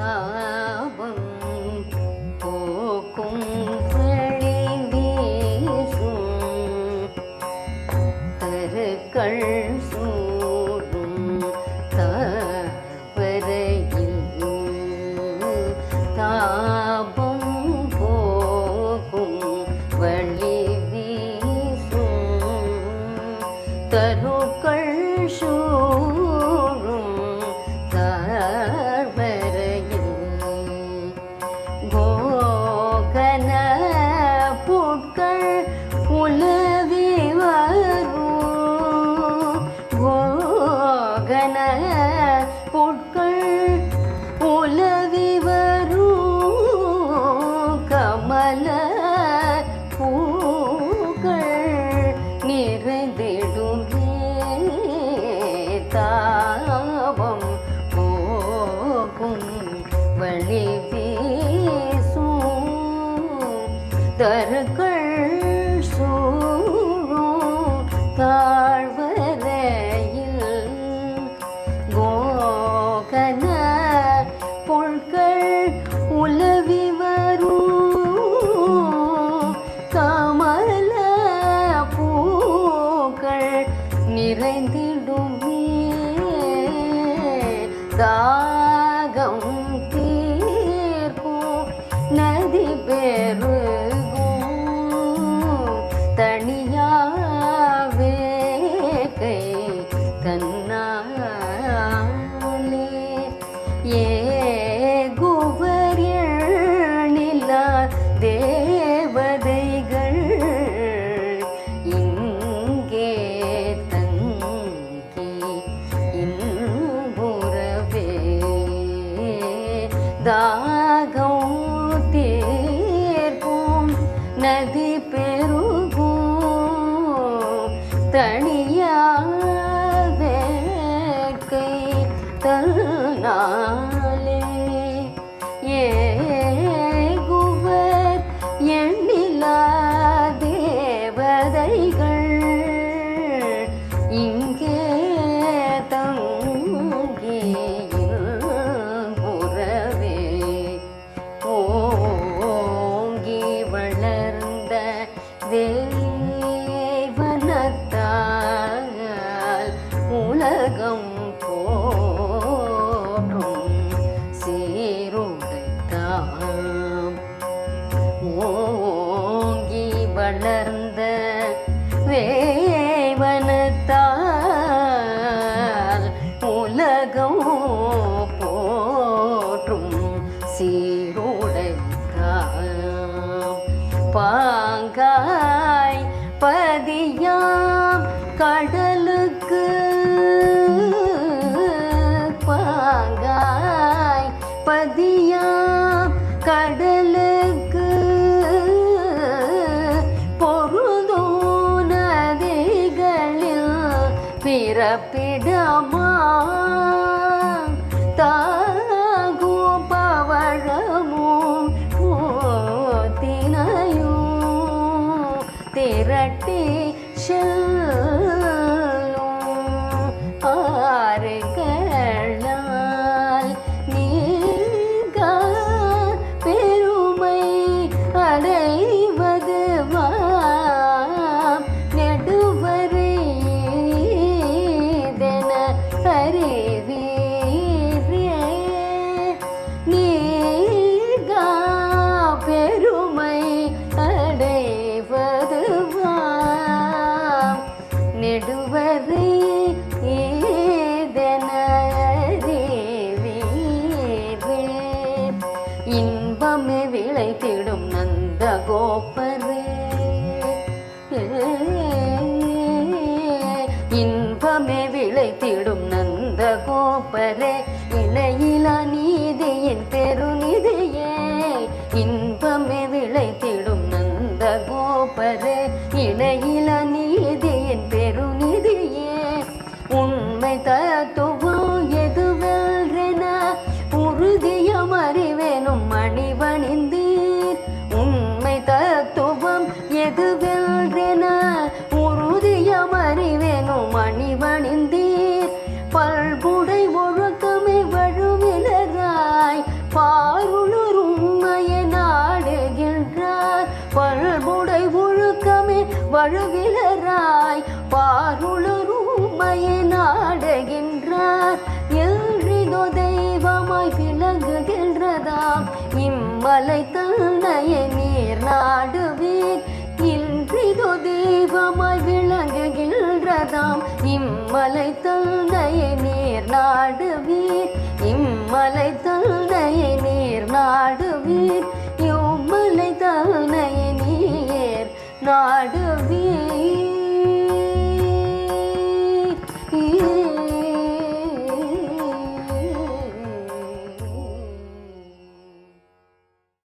தாபம் போக்கும் வழி வீசும் தருக்கள் சூடும் கோகன பொற்கள் உலவி வரும். கமல பூக்கள் நிறைந்திடும் தாபம் போகும் வழி பேசும் தருக்கள் சூ தா கன பொருட்கள் உலவி வரும். கமல பூக்கள் நிறைந்திடுமே தா தாகம் தீர்க்கும். நதி பெருகும். தனியாவே கை தன்னாலே உலகம் போற்றும் சீருடைத்தாம் ஓங்கி வளர்ந்த வேவனத்தால் உலகம் போற்றும் சீருடைத்தாம் பாங்காய் பதியாம் கட பதியாம் கடலுக்கு பொருதோ நதிகளில் பிறப்பிடமா? தாகோ பவழமும் போத்தினையும் திரட்டி செல் நெடுவரை ஏதென அறிவீரே இன்பமே விளைத்திடும் நந்த கோப்பரே இன்பமே விளைத்திடும் நந்த கோப்பரே வழுவிலராய் பாருளருமையை நாடுகின்றார். எல்றிதோ தெய்வமாய் விளங்குகின்றதாம். இம்மலை தன்னையை நீர் நாடுவீர். இன்றிதோ தெய்வமாய் விளங்குகின்றதாம். இம்மலை தந்தையை நீர் நாடுவீர். இம்மலை தந்தையை நீர் நாடுவீர். காடுவே